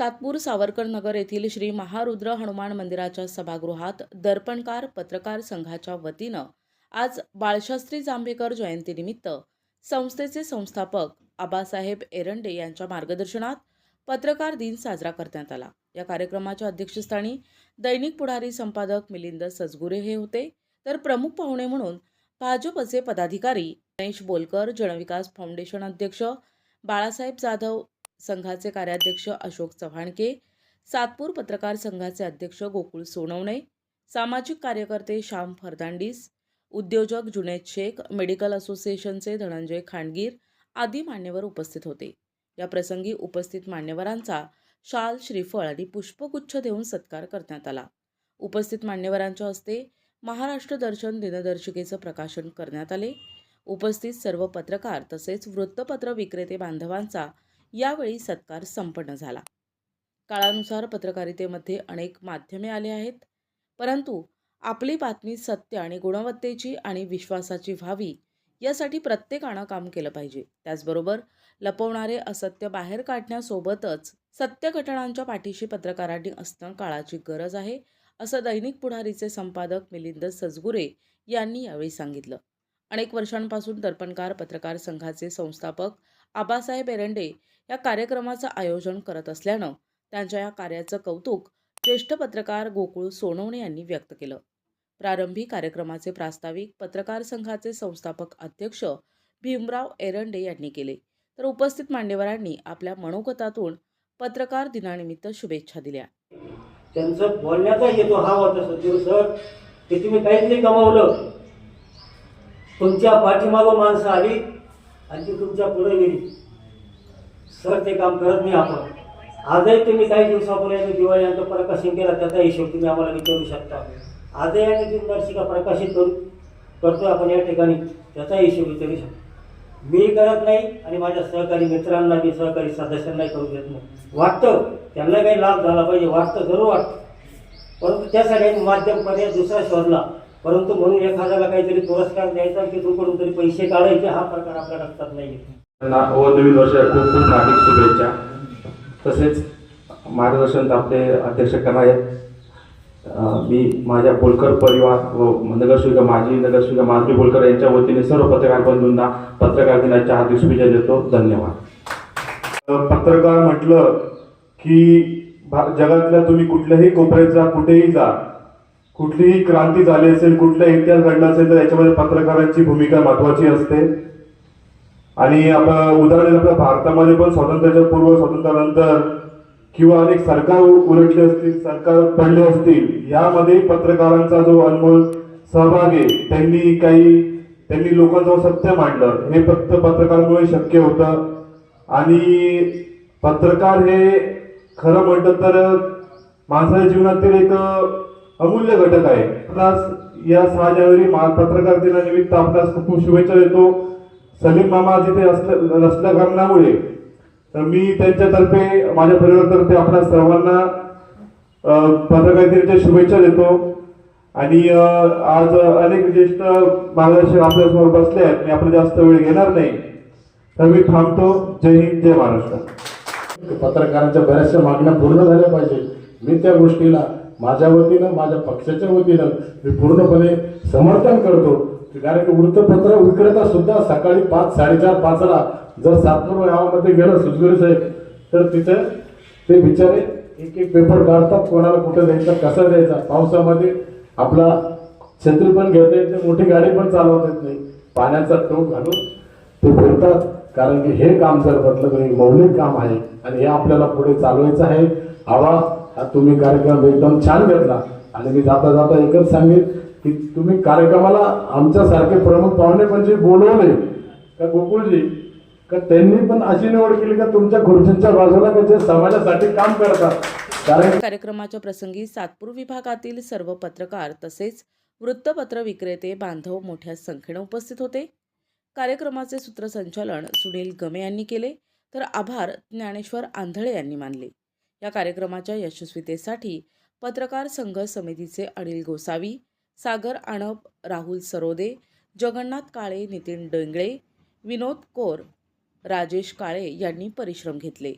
सातपूर सावरकर नगर येथील श्री महारुद्र हनुमान मंदिराच्या सभागृहात दर्पणकार पत्रकार संघाच्या वतीनं आज बाळशास्त्री जांभेकर जयंतीनिमित्त संस्थेचे संस्थापक आबासाहेब एरंडे यांच्या मार्गदर्शनात पत्रकार दिन साजरा करण्यात आला. या कार्यक्रमाच्या अध्यक्षस्थानी दैनिक पुढारी संपादक मिलिंद सजगुरे हे होते. तर प्रमुख पाहुणे म्हणून भाजपचे पदाधिकारी गणेश बोलकर जनविकास फाउंडेशन अध्यक्ष बाळासाहेब जाधव संघाचे कार्याध्यक्ष अशोक चव्हाणके सातपूर पत्रकार संघाचे अध्यक्ष गोकुळ सोनवणे सामाजिक कार्यकर्ते श्याम फर्दांडीस उद्योजक जुनेद शेख मेडिकल असोसिएशनचे धनंजय खांडगीर आदी मान्यवर उपस्थित होते. या प्रसंगी उपस्थित मान्यवरांचा शाल श्रीफळ आणि पुष्पगुच्छ देऊन सत्कार करण्यात आला. उपस्थित मान्यवरांच्या हस्ते महाराष्ट्र दर्शन दिनदर्शिकेचं प्रकाशन करण्यात आले. उपस्थित सर्व पत्रकार तसेच वृत्तपत्र विक्रेते बांधवांचा यावेळी सत्कार संपन्न झाला. काळानुसार पत्रकारितेमध्ये अनेक माध्यमे आले आहेत. परंतु आपली बातमी सत्य आणि गुणवत्तेची आणि विश्वासाची व्हावी यासाठी प्रत्येकानं काम केलं पाहिजे. त्याचबरोबर लपवणारे असत्य बाहेर काढण्यासोबतच सत्य घटनांच्या पाठीशी पत्रकारांनी असणं काळाची गरज आहे असं दैनिक पुढारीचे संपादक मिलिंद सजगुरे यांनी यावेळी सांगितलं. अनेक वर्षांपासून दर्पणकार पत्रकार संघाचे संस्थापक आबासाहेब एरंडे या कार्यक्रमाचं आयोजन करत असल्यानं त्यांच्या या कार्याचं कौतुक ज्येष्ठ पत्रकार गोकुळ सोनवणे यांनी व्यक्त केलं. प्रारंभी कार्यक्रमाचे प्रास्ताविक पत्रकार संघाचे संस्थापक अध्यक्ष भीमराव एरंडे यांनी केले. तर उपस्थित मान्यवरांनी आपल्या मनोगतातून पत्रकार दिनानिमित्त शुभेच्छा दिल्या. त्यांचं बोलण्याचा हेतू हा होता सचिव सर की तुम्ही काहीच नाही कमावलं तुमच्या पाठीमागं माणसं आली. आणि ती तुमच्यापुढे गेली. सर ते काम करत नाही आपण. आजही तुम्ही काही दिवसापूर्वी दिवाळी यांचा प्रकाशन केला त्याचा हिशोब तुम्ही आम्हाला विचारू शकता. आजही आम्ही दिनदर्शिका प्रकाशित करू करतो आपण या ठिकाणी त्याचा हिशोब विचारू शकतो. मी करत नाही आणि माझ्या सहकारी मित्रांना मी सहकारी सदस्यांनाही करू देत नाही. वाटतं त्यांना काही लाभ झाला पाहिजे वाटतं जरूर वाटतं. परंतु त्यासाठी माध्यम पर्याय दुसरा शोधला. परंतु म्हणून एखाद्याला काहीतरी पुरस्कार द्यायचा की तिकडून तरी पैसे काढायचे हा प्रकार आपल्या रक्तात नाही नवीन वर्षाच्या खूप खूप हार्दिक शुभेच्छा. तसेच मार्गदर्शन आपले अध्यक्ष करणार आहेत. मी माझ्या बोलकर परिवार व नगरसेविका माजी नगरसेविका माधवी बोलकर यांच्या वतीने सर्व पत्रकार बंधूंना पत्रकार दिनाच्या हार्दिक शुभेच्छा देतो. धन्यवाद. पत्रकार म्हटलं की भा- जगातल्या तुम्ही कुठल्याही कोपऱ्यात जा कुठेही जा कुठलीही क्रांती झाली असेल कुठला इतिहास घडला असेल तर याच्यामध्ये पत्रकारांची भूमिका महत्वाची असते. आणि आपलं उदाहरण आपल्या भारतामध्ये पण स्वातंत्र्याच्या पूर्व स्वातंत्र्यानंतर किंवा अनेक सरकार उलटले असतील सरकार पडले असतील यामध्ये पत्रकारांचा जो अनमोल सहभाग आहे त्यांनी काही त्यांनी लोकांचं सत्य मांडलं. हे फक्त पत्रकारांमुळे शक्य होतं. आणि पत्रकार हे खरं म्हटलं तर माणसाच्या जीवनातील एक अमूल्य घटक आहे. आपणास या सहा जानेवारी मा- पत्रकार दिनानिमित्त आपणास खूप खूप शुभेच्छा देतो. सलीम मामा जिथे असल्या असल्या कारणामुळे तर मी त्यांच्यातर्फे माझ्या परिवारातर्फे आपल्या सर्वांना पत्रकार दिनाच्या शुभेच्छा देतो. आणि आज अनेक ज्येष्ठ मार्गदर्शक आपल्यासमोर बसले आहेत. मी आपला जास्त वेळ घेणार नाही. तर मी थांबतो. जय हिंद जय महाराष्ट्र. पत्रकारांच्या बऱ्याचशा मागण्या पूर्ण झाल्या पाहिजे मी त्या गोष्टीला माझ्या वतीनं माझ्या पक्षाच्या वतीनं मी पूर्णपणे समर्थन करतो कारण की वृत्तपत्र विक्रेता सुद्धा सकाळी पाच साडेचार पाचला जर सातपूर गावामध्ये गेलं सुजगुरी साहेब तर तिथे ते बिचारे एक एक पेपर काढतात कोणाला कुठं द्यायचा कसा द्यायचा. पावसामध्ये आपला छत्री पण घेता येत नाही मोठी गाडी पण चालवता येत नाही. पाण्याचा टोक घालून ते फिरतात. कारण की हे काम जर म्हटलं तर मौलिक काम आहे आणि हे आपल्याला पुढे चालवायचं आहे. हवा हा तुम्ही कार्यक्रम एकदम छान घेतला. आणि मी जाता जाता एकच सांगेन की तुम्ही कार्यक्रमाला आमच्यासारखे प्रमुख पाहुणे म्हणजे बोलवले. का गोकुळजी का त्यांनी पण अशी निवड केली का तुमच्या खुर्चींच्या बाजूला का जे समाजासाठी काम करतात? कारण कार्यक्रमाच्या प्रसंगी सातपूर विभागातील सर्व पत्रकार तसेच वृत्तपत्र विक्रेते बांधव मोठ्या संख्येने उपस्थित होते. कार्यक्रमाचे सूत्रसंचालन सुनील गमे यांनी केले तर आभार ज्ञानेश्वर आंधळे यांनी मानले. या कार्यक्रमाच्या यशस्वीतेसाठी पत्रकार संघ समितीचे अनिल गोसावी सागर आणप राहुल सरोदे जगन्नाथ काळे नितीन डेंगळे विनोद कोर राजेश काळे यांनी परिश्रम घेतले.